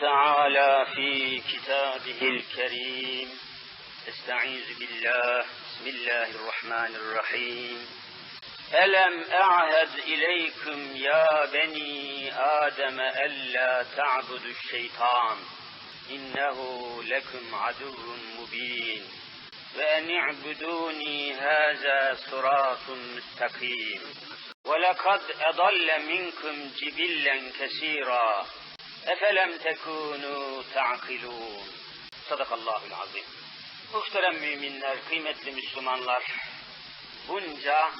تعالى في كتابه الكريم. استعيذ بالله. بسم الله الرحمن الرحيم. ألم أعهد إليكم يا بني آدم ألا تعبدوا الشيطان؟ إنه لكم عدو مبين. وأن اعبدوني هذا صراط مستقيم. ولقد أضل منكم جبلا كثيرا. Efelem tekunu ta'kilun. Sadakallahul azim. Muhterem müminler, kıymetli Müslümanlar, bunca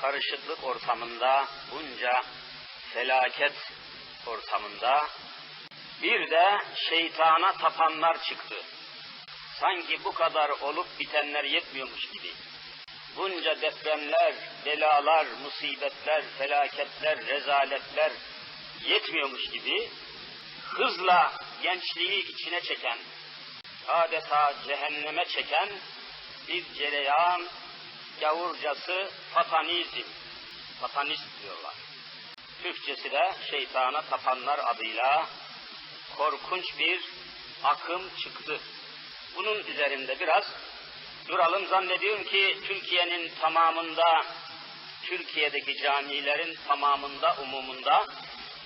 karışıklık ortamında, bunca felaket ortamında bir de şeytana tapanlar çıktı. Sanki bu kadar olup bitenler yetmiyormuş gibi. Bunca depremler, belalar, musibetler, felaketler, rezaletler yetmiyormuş gibi hızla gençliği içine çeken, adeta cehenneme çeken bir cereyan, gavurcası fatanizm, fatanist diyorlar. Türkçesi de şeytana tapanlar adıyla korkunç bir akım çıktı. Bunun üzerinde biraz duralım. Zannediyorum ki Türkiye'nin tamamında, Türkiye'deki camilerin tamamında, umumunda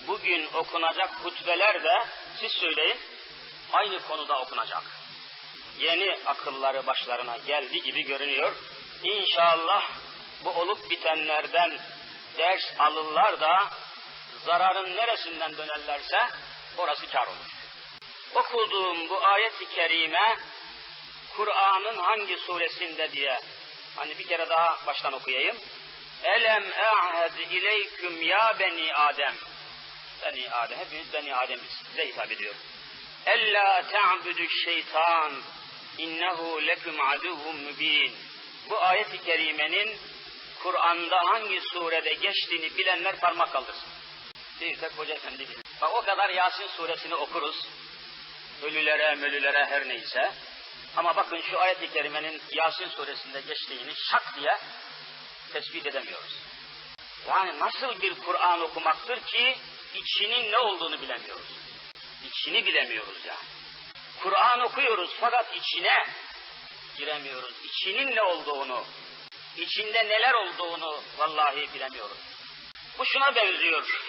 bugün okunacak hutbeler de siz söyleyin aynı konuda okunacak. Yeni akılları başlarına geldi gibi görünüyor. İnşallah bu olup bitenlerden ders alırlar da zararın neresinden dönerlerse orası kar olur. Okuduğum bu ayet-i kerime Kur'an'ın hangi suresinde diye hani bir kere daha baştan okuyayım. Elem a'hed ileyküm ya beni Adem. Beni Adem, hepimiz Beni Adem'iz. Size hitap ediyor. Ella ta'budu şeytan innehu lekum aduvun mübin. Bu ayet-i kerimenin Kur'an'da hangi surede geçtiğini bilenler parmak kaldırsın. Bir tek Hoca Efendi bilir. Bak o kadar Yasin suresini okuruz. Ölülere, mölülere her neyse. Ama bakın şu ayet-i kerimenin Yasin suresinde geçtiğini şak diye tespit edemiyoruz. Yani nasıl bir Kur'an okumaktır ki içinin ne olduğunu bilemiyoruz. İçini bilemiyoruz yani. Kur'an okuyoruz fakat içine giremiyoruz. İçinin ne olduğunu, içinde neler olduğunu vallahi bilemiyoruz. Bu şuna benziyor.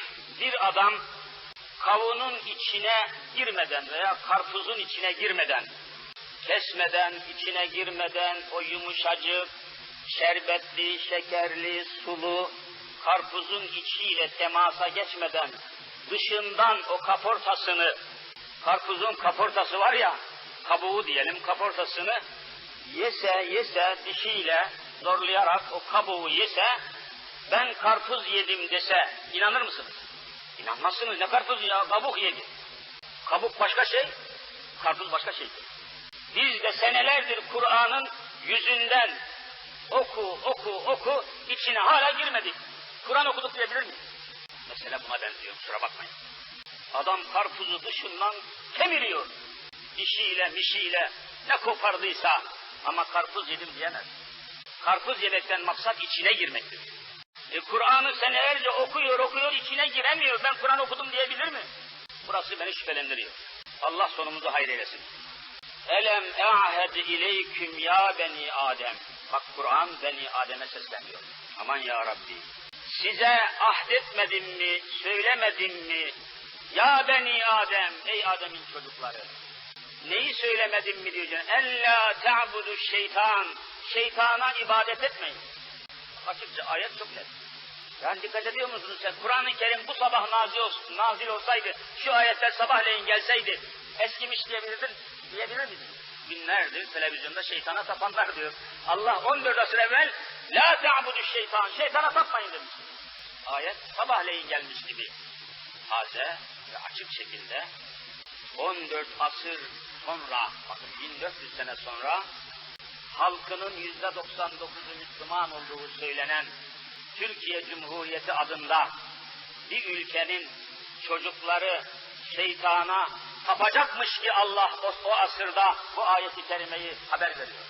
Bir adam kavunun içine girmeden veya karpuzun içine girmeden, kesmeden, içine girmeden o yumuşacık, şerbetli, şekerli, sulu, karpuzun içiyle temasa geçmeden dışından o kaportasını, karpuzun kaportası var ya, kabuğu diyelim kaportasını yese yese dişiyle zorlayarak o kabuğu yese ben karpuz yedim dese inanır mısınız? İnanmazsınız ne karpuz ya kabuk yedi. Kabuk başka şey, karpuz başka şey. Biz de senelerdir Kur'an'ın yüzünden oku oku oku içine hala girmedik. Kur'an okuduk diyebilir miyiz? Mesela buna benziyor, kusura bakmayın. Adam karpuzu dışından kemiriyor. Dişiyle, mişiyle ne kopardıysa ama karpuz yedim diyemez. Karpuz yemekten maksat içine girmektir. E, Kur'an'ı senelerce okuyor, okuyor, içine giremiyor. Ben Kur'an okudum diyebilir mi? Burası beni şüphelendiriyor. Allah sonumuzu hayır eylesin. Elem e'hed ileyküm ya beni Adem. Bak Kur'an beni Adem'e sesleniyor. Aman ya Rabbi. Size ahdetmedim mi, söylemedim mi? Ya beni Adem, ey Adem'in çocukları. Neyi söylemedim mi Cenab-ı Ella ta'budu şeytan. Şeytana ibadet etmeyin. Açıkça ayet çok net. Yani dikkat ediyor musunuz sen? Kur'an-ı Kerim bu sabah nazil, olsun, nazil olsaydı, şu ayetler sabahleyin gelseydi, eskimiş diyebilirdin, diyebilir miydin? Binlerdir televizyonda şeytana tapanlar diyor. Allah 14 asır evvel La ta'budu şeytan, şeytana tapmayın demiş. Ayet sabahleyin gelmiş gibi. Taze ve açık şekilde 14 asır sonra, bakın 1400 sene sonra halkının yüzde 99'u Müslüman olduğu söylenen Türkiye Cumhuriyeti adında bir ülkenin çocukları şeytana tapacakmış ki Allah o, o asırda bu ayeti kerimeyi haber veriyor.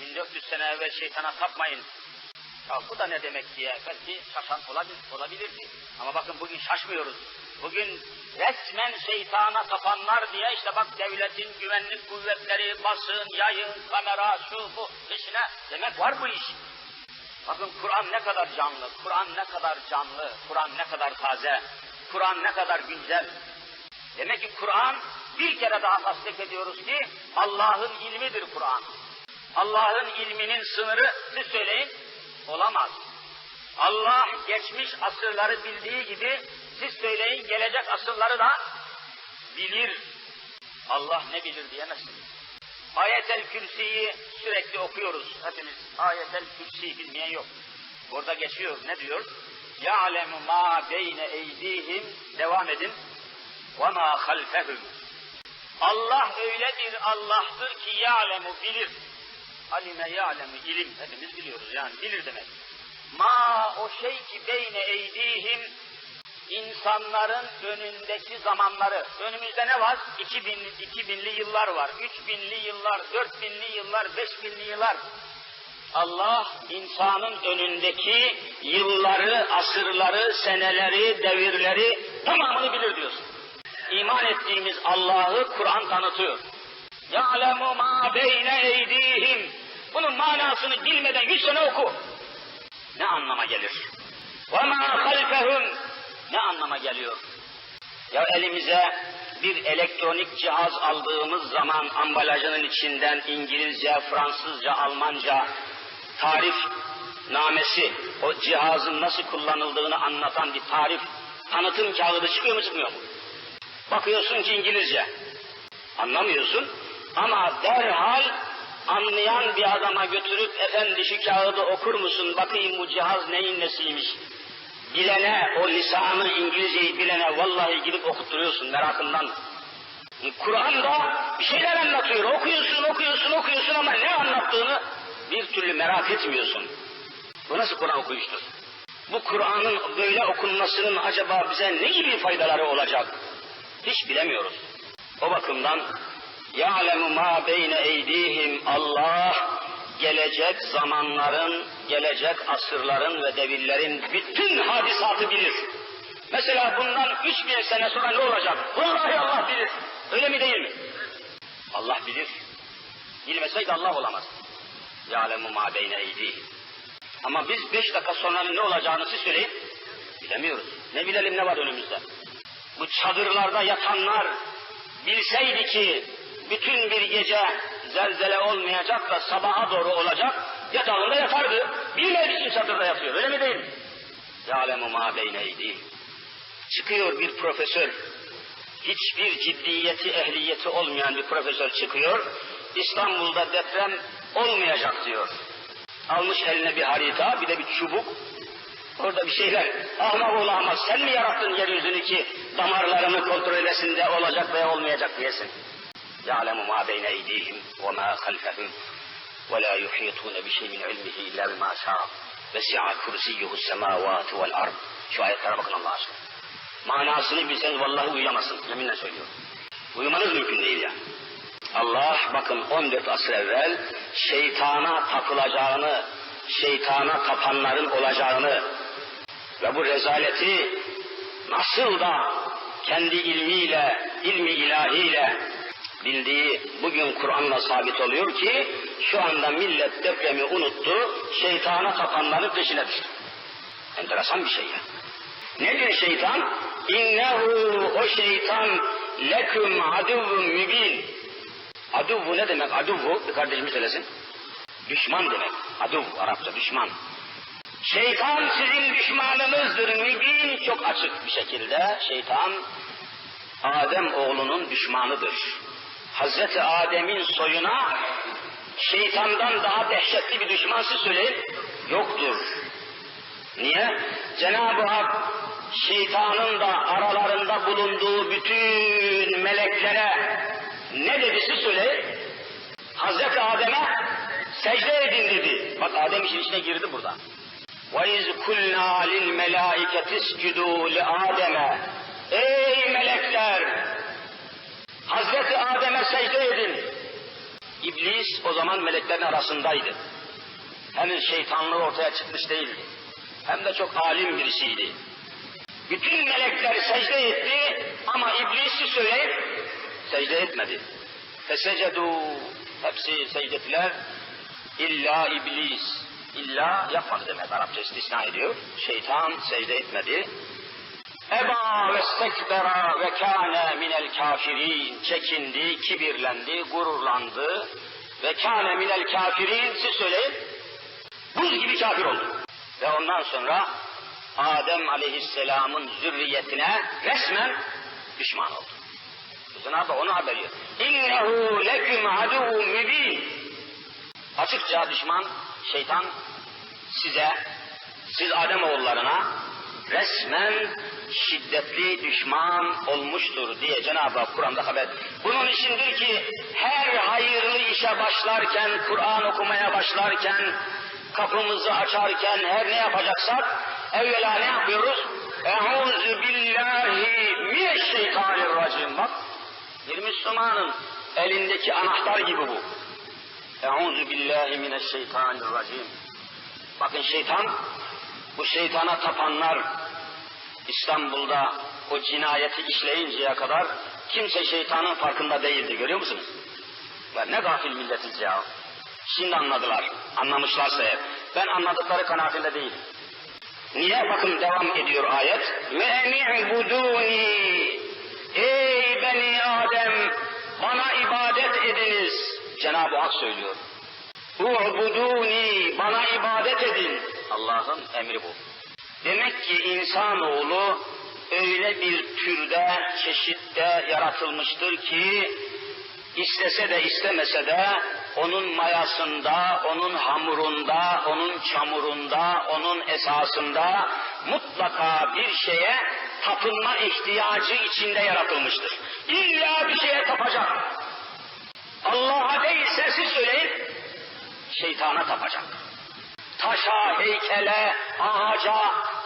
1400 sene evvel şeytana tapmayın. Ya bu da ne demek diye belki şaşan olabilir, olabilirdi. Ama bakın bugün şaşmıyoruz. Bugün resmen şeytana tapanlar diye işte bak devletin güvenlik kuvvetleri, basın, yayın, kamera, şu bu işine demek var bu iş. Bakın Kur'an ne kadar canlı, Kur'an ne kadar canlı, Kur'an ne kadar taze, Kur'an ne kadar güncel. Demek ki Kur'an bir kere daha tasdik ediyoruz ki Allah'ın ilmidir Kur'an. Allah'ın ilminin sınırı siz söyleyin Olamaz. Allah geçmiş asırları bildiği gibi siz söyleyin gelecek asırları da bilir. Allah ne bilir diyemezsiniz. Ayetel Kürsi'yi sürekli okuyoruz hepimiz. Ayetel Kürsi bilmeyen yok. Burada geçiyor. Ne diyor? Ya'lemu ma beyne eydihim devam edin. Ve ma. Allah öyle bir Allah'tır ki ya'lemu bilir. Alime ya'lemu ilim. Hepimiz biliyoruz yani bilir demek. Ma o şey ki beyne eydihim insanların önündeki zamanları. Önümüzde ne var? 2000, 2000'li yıllar var. 3000'li yıllar, 4000'li yıllar, 5000'li yıllar. Allah insanın önündeki yılları, asırları, seneleri, devirleri tamamını bilir diyorsun. İman ettiğimiz Allah'ı Kur'an tanıtıyor. يَعْلَمُ مَا بَيْنَ اَيْدِيهِمْ Bunun manasını bilmeden yüz sene oku. Ne anlama gelir? وَمَا خَلْفَهُمْ Ne anlama geliyor? Ya elimize bir elektronik cihaz aldığımız zaman ambalajının içinden İngilizce, Fransızca, Almanca tarif namesi, o cihazın nasıl kullanıldığını anlatan bir tarif, tanıtım kağıdı çıkıyor mu çıkmıyor mu? Bakıyorsun ki İngilizce. Anlamıyorsun ama derhal anlayan bir adama götürüp efendi şu kağıdı okur musun bakayım bu cihaz neyin nesiymiş. Bilene o lisanı İngilizceyi bilene vallahi gidip okutturuyorsun merakından. Kur'an'da bir şeyler anlatıyor. Okuyorsun, okuyorsun, okuyorsun ama ne anlattığını bir türlü merak etmiyorsun. Bu nasıl Kur'an okuyuştur? Bu Kur'an'ın böyle okunmasının acaba bize ne gibi faydaları olacak? Hiç bilemiyoruz. O bakımdan Ya'lemu ma beyne eydihim Allah gelecek zamanların, gelecek asırların ve devirlerin bütün hadisatı bilir. Mesela bundan 3000 sene sonra ne olacak? Vallahi Allah bilir. Öyle mi değil mi? Allah bilir. Bilmeseydi Allah olamaz. Ya'lemu ma beyne eydihim. Ama biz beş dakika sonranın ne olacağını siz söyleyin. Bilemiyoruz. Ne bilelim ne var önümüzde. Bu çadırlarda yatanlar bilseydi ki bütün bir gece zelzele olmayacak da sabaha doğru olacak yatağında yatardı. Bilmeyen için çadırda yatıyor öyle mi değil mi? Ma beyneydi. Çıkıyor bir profesör. Hiçbir ciddiyeti, ehliyeti olmayan bir profesör çıkıyor. İstanbul'da deprem olmayacak diyor. Almış eline bir harita, bir de bir çubuk. Orada bir şeyler. Ahmak oğlu ahmak sen mi yarattın yeryüzünü ki damarlarını kontrol edesin de olacak veya olmayacak diyesin. يَعْلَمُ مَا بَيْنَ اَيْدِيهِمْ وَمَا خَلْفَهُمْ وَلَا يُحِيطُونَ بِشَيْءٍ مِنْ عِلْمِهِ إِلَّا بِمَا شَاءَ وَسِعَ كُرْسِيُّهُ السَّمَاوَاتِ وَالْأَرْضِ Şu ayetlere bakın Allah aşkına. Manasını bilseniz vallahi uyuyamazsın. Yeminle söylüyorum. Uyumanız mümkün değil ya. Allah bakın 14 asır evvel şeytana tapılacağını, şeytana tapanların olacağını ve bu rezaleti nasıl da kendi ilmiyle, ilmi ilahiyle bildiği bugün Kur'an'la sabit oluyor ki şu anda millet depremi unuttu, şeytana tapanların peşine düştü. Enteresan bir şey ya. Nedir şeytan? İnnehu o şeytan leküm aduvvun mübin. Aduvvu ne demek? Aduvvu bir kardeşimiz söylesin. Düşman demek. Aduv Arapça düşman. Şeytan sizin düşmanınızdır. Mübin çok açık bir şekilde şeytan Adem oğlunun düşmanıdır. Hazreti Adem'in soyuna şeytandan daha dehşetli bir düşman siz söyleyin yoktur. Niye? Cenab-ı Hak şeytanın da aralarında bulunduğu bütün meleklere ne dedi siz söyleyin? Hazreti Adem'e secde edin dedi. Bak Adem işin içine girdi burada. وَاِذْ كُلْنَا لِلْمَلَائِكَةِ اسْجُدُوا لِآدَمَ Ey melekler! Hazreti Adem'e secde edin. İblis o zaman meleklerin arasındaydı. Henüz şeytanlığı ortaya çıkmış değildi. Hem de çok alim birisiydi. Bütün melekler secde etti ama iblisi söyleyip secde etmedi. Fesecedu hepsi secdetiler illa iblis illa yapmadı demek Arapça istisna ediyor. Şeytan secde etmedi. Eba ve stekbera ve kâne minel kafirin çekindi, kibirlendi, gururlandı ve kâne minel kafirin siz söyleyin buz gibi kafir oldu. Ve ondan sonra Adem aleyhisselamın zürriyetine resmen düşman oldu. Cenab-ı onu haber veriyor. İnnehu leküm aduvun mübin. Açıkça düşman, şeytan size, siz Adem oğullarına resmen şiddetli düşman olmuştur diye Cenab-ı Hak Kur'an'da haber. Bunun içindir ki her hayırlı işe başlarken, Kur'an okumaya başlarken, kapımızı açarken her ne yapacaksak evvela ne yapıyoruz? Euzu billahi mineşşeytanirracim. Bak bir Müslümanın elindeki anahtar gibi bu. Euzu billahi mineşşeytanirracim. Bakın şeytan, bu şeytana tapanlar İstanbul'da o cinayeti işleyinceye kadar kimse şeytanın farkında değildi görüyor musunuz? Ya ne gafil milletiz ya. Şimdi anladılar. Anlamışlarsa eğer. Ben anladıkları kanaatinde değilim. Niye? Bakın devam ediyor ayet. Ve ni'buduni. Ey beni Adem bana ibadet ediniz. Cenab-ı Hak söylüyor. U'buduni bana ibadet edin. Allah'ın emri bu. Demek ki insanoğlu öyle bir türde, çeşitte yaratılmıştır ki istese de istemese de onun mayasında, onun hamurunda, onun çamurunda, onun esasında mutlaka bir şeye tapınma ihtiyacı içinde yaratılmıştır. İlla bir şeye tapacak. Allah'a değil sessiz söyleyin, şeytana tapacak. Taşa, heykele, ağaca,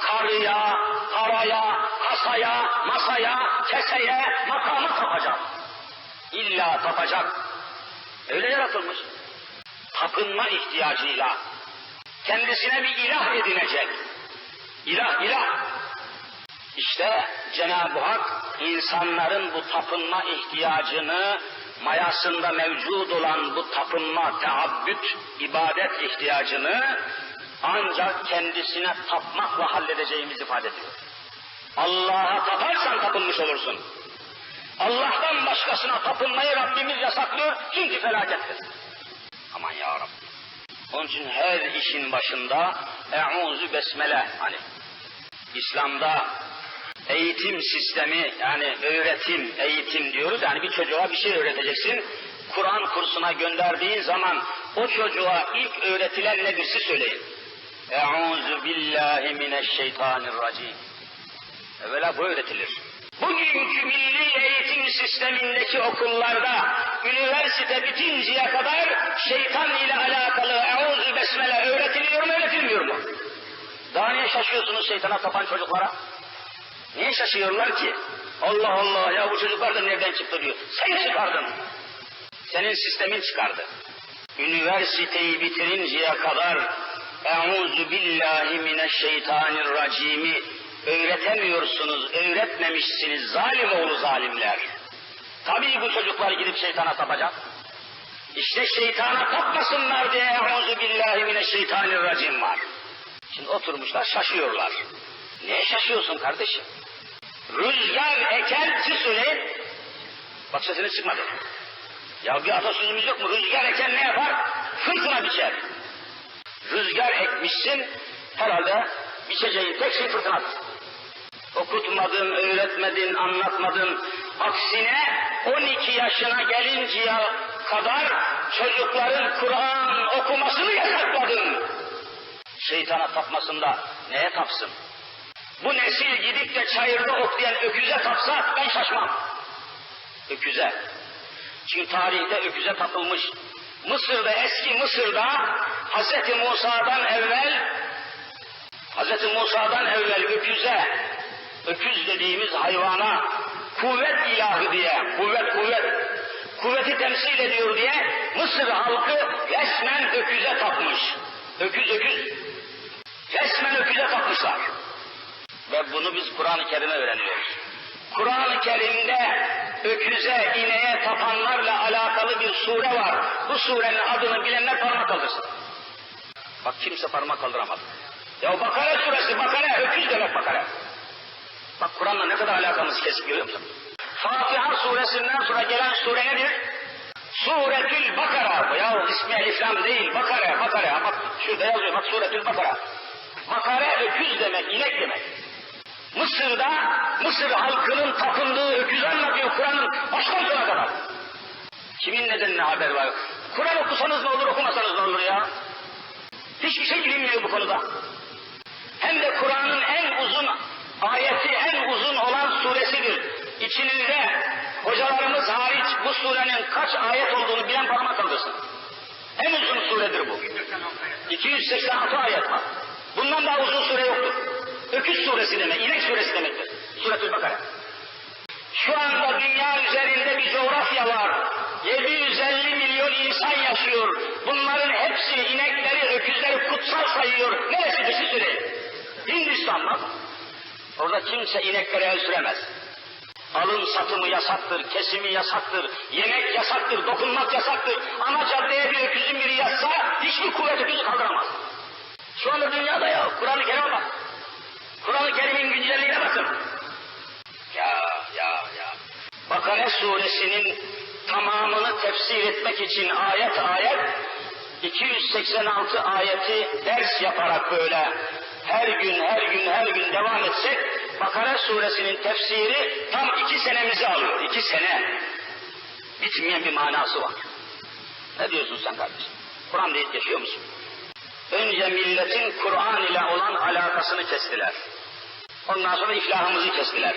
karıya, paraya, kasaya, masaya, keseye, makama tapacak. İlla tapacak. Öyle yaratılmış. Tapınma ihtiyacıyla kendisine bir ilah edinecek. İlah, ilah. İşte Cenab-ı Hak insanların bu tapınma ihtiyacını mayasında mevcut olan bu tapınma, teabbüt, ibadet ihtiyacını ancak kendisine tapmakla halledeceğimiz ifade ediyor. Allah'a taparsan tapınmış olursun. Allah'tan başkasına tapınmayı Rabbimiz yasaklıyor çünkü felakettir. Aman ya Rabbi. Onun için her işin başında Eûzü Besmele hani İslam'da eğitim sistemi yani öğretim, eğitim diyoruz. Yani bir çocuğa bir şey öğreteceksin. Kur'an kursuna gönderdiğin zaman o çocuğa ilk öğretilen nedir siz söyleyin. Euzu billahi mineşşeytanirracim. Evvela bu öğretilir. Bugünkü milli eğitim sistemindeki okullarda üniversite bitinceye kadar şeytan ile alakalı Euzu Besmele öğretiliyor mu öğretilmiyor mu? Daha niye şaşıyorsunuz şeytana tapan çocuklara? Niye şaşıyorlar ki? Allah Allah ya bu çocuklar da nereden çıktı diyor. Sen çıkardın. Senin sistemin çıkardı. Üniversiteyi bitirinceye kadar Euzu billahi mineşşeytanirracimi öğretemiyorsunuz, öğretmemişsiniz zalim oğlu zalimler. Tabii bu çocuklar gidip şeytana tapacak. İşte şeytana tapmasınlar diye Euzu billahi mineşşeytanirracim var. Şimdi oturmuşlar şaşıyorlar. Niye şaşıyorsun kardeşim? Rüzgar eken siz söyleyin. Bak sesiniz çıkmadı. Ya bir atasözümüz yok mu? Rüzgar eken ne yapar? Fırtına biçer. Rüzgar ekmişsin, herhalde biçeceğin tek şey fırtınadır. Okutmadın, öğretmedin, anlatmadın. Aksine 12 yaşına gelinceye kadar çocukların Kur'an okumasını yasakladın. Şeytana tapmasında neye tapsın? Bu nesil gidip de çayırda otlayan öküze tapsa ben şaşmam. Öküze. Çünkü tarihte öküze tapılmış. Mısır'da, eski Mısır'da Hz. Musa'dan evvel Hz. Musa'dan evvel öküze, öküz dediğimiz hayvana kuvvet ilahı diye, kuvvet kuvvet, kuvveti temsil ediyor diye Mısır halkı resmen öküze tapmış. Öküz öküz. Resmen öküze tapmışlar. Ve bunu biz Kur'an-ı Kerim'e öğreniyoruz. Kur'an-ı Kerim'de öküze, ineğe tapanlarla alakalı bir sure var. Bu surenin adını bilenler parmak kaldırsın. Bak kimse parmak kaldıramadı. Ya Bakara suresi, Bakara, öküz demek Bakara. Bak Kur'an'la ne kadar alakamız kesik görüyor musun? Fatiha suresinden sonra gelen sure nedir? Suretül Bakara. Ya ismi Eliflam değil, Bakara, Bakara. Bak şurada yazıyor, bak Suretül Bakara. Bakara öküz demek, inek demek. Mısır'da Mısır halkının tapındığı öküz anlatıyor Kur'an'ın baştan sona kadar. Kimin nedenine haber var? Kur'an okusanız ne olur, okumasanız ne olur ya? Hiçbir şey bilinmiyor bu konuda. Hem de Kur'an'ın en uzun ayeti, en uzun olan suresidir. İçinizde hocalarımız hariç bu surenin kaç ayet olduğunu bilen parmak kaldırsın. En uzun suredir bu. 286 ayet var. Bundan daha uzun sure yoktur. Öküz suresi demek, inek suresi demektir. Suretül Bakara. Şu anda dünya üzerinde bir coğrafya var. 750 milyon insan yaşıyor. Bunların hepsi inekleri, öküzleri kutsal sayıyor. Neresi şey söyleyin. Hindistan bak. Orada kimse inekleri el süremez. Alım satımı yasaktır, kesimi yasaktır, yemek yasaktır, dokunmak yasaktır. Ana caddeye bir öküzün biri yatsa hiçbir kuvvet öküzü kaldıramaz. Şu anda dünyada ya Kur'an-ı Kerim'e bak. Kur'an-ı Kerim'in güncelliğine bakın. Ya ya ya. Bakara suresinin tamamını tefsir etmek için ayet ayet 286 ayeti ders yaparak böyle her gün her gün her gün devam etsek Bakara suresinin tefsiri tam iki senemizi alıyor. iki sene. Bitmeyen bir manası var. Ne diyorsun sen kardeşim? Kur'an deyip yaşıyor musun? Önce milletin Kur'an ile olan alakasını kestiler. Ondan sonra iflahımızı kestiler.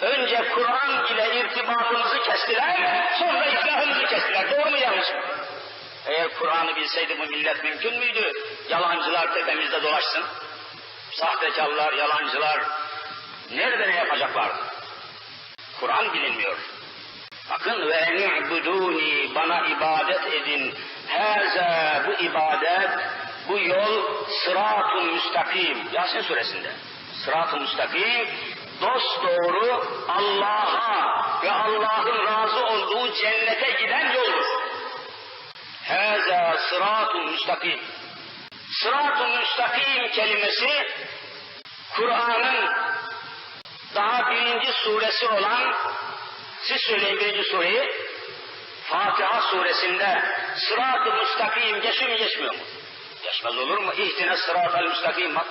Önce Kur'an ile irtibatımızı kestiler, sonra iflahımızı kestiler. Doğru mu yanlış mı? Eğer Kur'an'ı bilseydi bu millet mümkün müydü? Yalancılar tepemizde dolaşsın. Sahtekarlar, yalancılar nerede ne yapacaklar? Kur'an bilinmiyor. Bakın ve ni'buduni bana ibadet edin. Haza bu ibadet, bu yol sıratun müstakim. Yasin suresinde. Sırat-ı müstakim dost doğru Allah'a ve Allah'ın razı olduğu cennete giden yoldur. Haza sıratun müstakim. Sırat-ı müstakim kelimesi Kur'an'ın daha birinci suresi olan siz söyleyin birinci sureyi Fatiha suresinde sırat-ı müstakim geçiyor mu geçmiyor mu? Geçmez olur mu? İhtine sırat-ı müstakim bak.